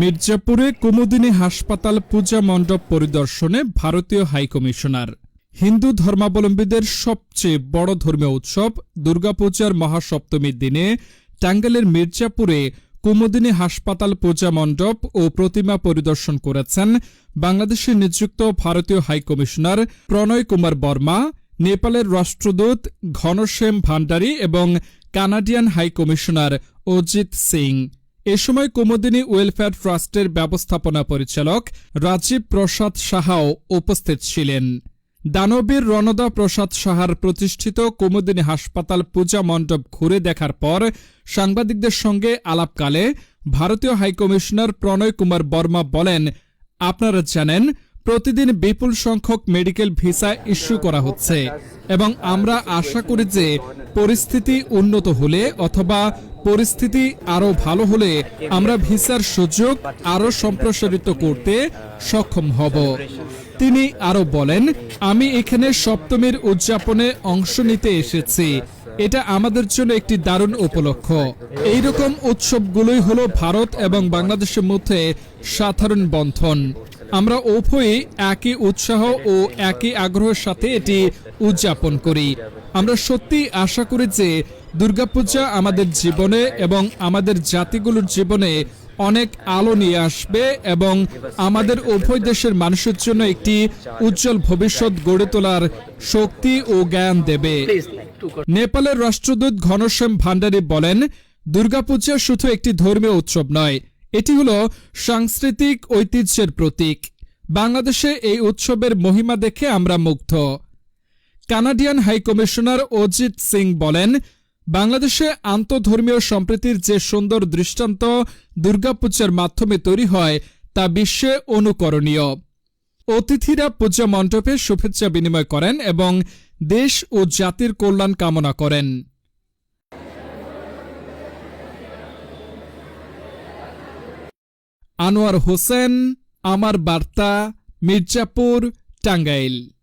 মির্জাপুরে কুমুদিনী হাসপাতাল পূজা মণ্ডপ পরিদর্শনে ভারতীয় হাইকমিশনার। হিন্দু ধর্মাবলম্বীদের সবচেয়ে বড় ধর্মীয় উৎসব দুর্গাপূজার মহাসপ্তমীর দিনে টাঙ্গাইলের মির্জাপুরে কুমুদিনী হাসপাতাল পূজা মণ্ডপ ও প্রতিমা পরিদর্শন করেছেন বাংলাদেশে নিযুক্ত ভারতীয় হাইকমিশনার প্রণয় কুমার বর্মা, নেপালের রাষ্ট্রদূত ঘনশ্যাম ভান্ডারী এবং Canadian high commissioner Ajit Singh. এ সময় কুমুদিনী ওয়েলফেয়ার ট্রাস্টের ব্যবস্থাপনা পরিচালক রাজীব প্রসাদ সাহাও উপস্থিত ছিলেন। দানবীর রণদা প্রসাদ সাহার প্রতিষ্ঠিত কুমুদিনী হাসপাতাল পূজা মণ্ডপ ঘুরে দেখার পর সাংবাদিকদের সঙ্গে আলাপকালে ভারতীয় হাইকমিশনার প্রণয় কুমার বর্মা বলেন, আপনারা জানেন, প্রতিদিন বিপুল সংখ্যক মেডিকেল ভিসা ইস্যু করা হচ্ছে এবং আমরা আশা করি যে পরিস্থিতি উন্নত হলে অথবা পরিস্থিতি আরও ভালো হলে আমরা ভিসার সুযোগ আরও সম্প্রসারিত করতে সক্ষম হব। তিনি আরও বলেন, আমি এখানে সপ্তমীর উদযাপনে অংশ নিতে এসেছি। এটা আমাদের জন্য একটি দারুণ উপলক্ষ। এইরকম উৎসবগুলোই হলো ভারত এবং বাংলাদেশের মধ্যে সাধারণ বন্ধন। আমরা উভয়ই একই উৎসাহ ও একই আগ্রহের সাথে এটি উদযাপন করি। আমরা সত্যি আশা করি যে দুর্গাপূজা আমাদের জীবনে এবং আমাদের জাতিগুলোর জীবনে অনেক আলো নিয়ে আসবে এবং আমাদের উভয় দেশের মানুষের জন্য একটি উজ্জ্বল ভবিষ্যৎ গড়ে তোলার শক্তি ও জ্ঞান দেবে। নেপালের রাষ্ট্রদূত ঘনশ্যাম ভান্ডারী বলেন, দুর্গাপূজা শুধু একটি ধর্মীয় উৎসব নয়, এটি হল সাংস্কৃতিক ঐতিহ্যের প্রতীক। বাংলাদেশে এই উৎসবের মহিমা দেখে আমরা মুগ্ধ। কানাডিয়ান হাইকমিশনার অজিত সিং বলেন বাংলাদেশে আন্তধর্মীয় সম্প্রীতির যে সুন্দর দৃষ্টান্ত দুর্গাপূজার মাধ্যমে তৈরি হয়, তা বিশ্বে অনুকরণীয়। অতিথিরা পূজা মণ্ডপে শুভেচ্ছা বিনিময় করেন এবং দেশ ও জাতির কল্যাণ কামনা করেন। আনোয়ার হোসেন, আমার বার্তা, মির্জাপুর, টাঙ্গাইল।